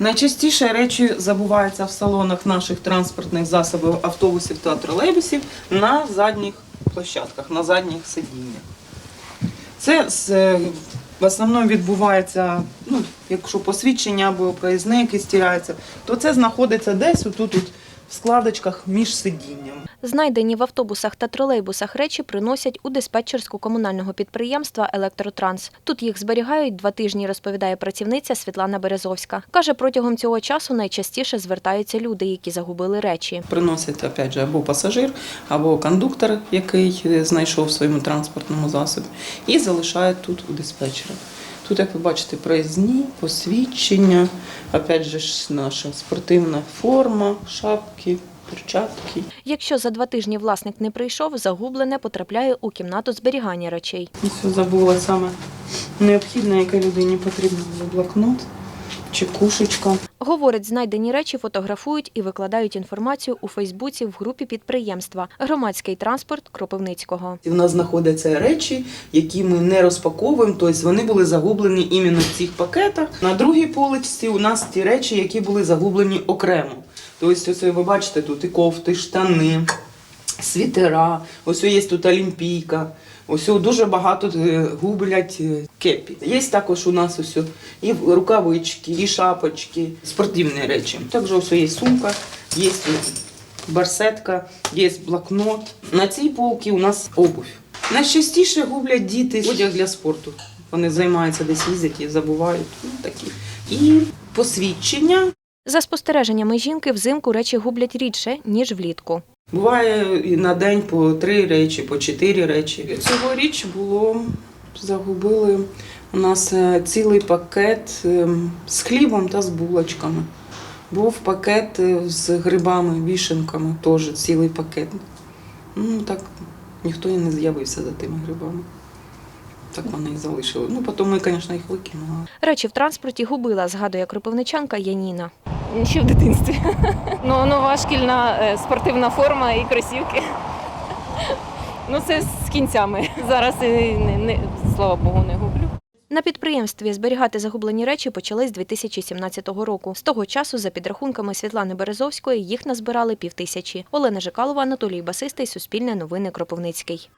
Найчастіше речі забуваються в салонах наших транспортних засобів, автобусів та тролейбусів на задніх площадках, на задніх сидіннях. Це е, в основному відбувається, ну, якщо посвідчення або проїзне якесь тіряється, то це знаходиться десь отут от в складочках між сидінням. Знайдені в автобусах та тролейбусах речі приносять у диспетчерську комунального підприємства Електротранс. Тут їх зберігають два тижні, розповідає працівниця Світлана Березовська. Каже, протягом цього часу найчастіше звертаються люди, які загубили речі. Приносить опять же або пасажир, або кондуктор, який е, знайшов в своєму транспортному засобі, і залишає тут у диспетчера. Тут, як ви бачите, проїзні, посвідчення, опять же ж наша спортивна форма, шапки, перчатки. Якщо за два тижні власник не прийшов, загублене потрапляє у кімнату зберігання речей. Все забула саме необхідне, яке людині потрібно блокнот чи кушечка. Говорить, знайдені речі фотографують і викладають інформацію у Фейсбуці в групі підприємства Громадський транспорт Кропивницького. У нас знаходяться речі, які ми не розпаковуємо, тобто вони були загублені іменно в цих пакетах. На другій поличці у нас ті речі, які були загублені окремо. Тобто, ось ви бачите, тут і кофти, штани, світера, ось є тут олімпійка. Ось дуже багато е, гублять е, кепі. Є також у нас ось і рукавички, і шапочки, спортивні речі. Також ось є сумка, є барсетка, є блокнот. На цій полці у нас обувь. Найчастіше гублять діти одяг для спорту. Вони займаються десь їздять і забувають. Ну, такі. І посвідчення. За спостереженнями жінки, взимку речі гублять рідше, ніж влітку. Буває і на день по три речі, по чотири речі. Цьогоріч було, загубили у нас е, цілий пакет е, з хлібом та з булочками. Був пакет е, з грибами, вішенками, теж цілий пакет. Ну так ніхто і не з'явився за тими грибами. Так вони і залишили. Ну, потім ми, звісно, їх викинули. Речі в транспорті губила, згадує кропивничанка Яніна. Ще в дитинстві. Ну, нова шкільна е, спортивна форма і кросівки. Ну, це з кінцями. Зараз, не, не, слава Богу, не гублю. На підприємстві зберігати загублені речі почали з 2017 року. З того часу, за підрахунками Світлани Березовської, їх назбирали півтисячі. Олена Жикалова, Анатолій Басистий, Суспільне новини Кропивницький.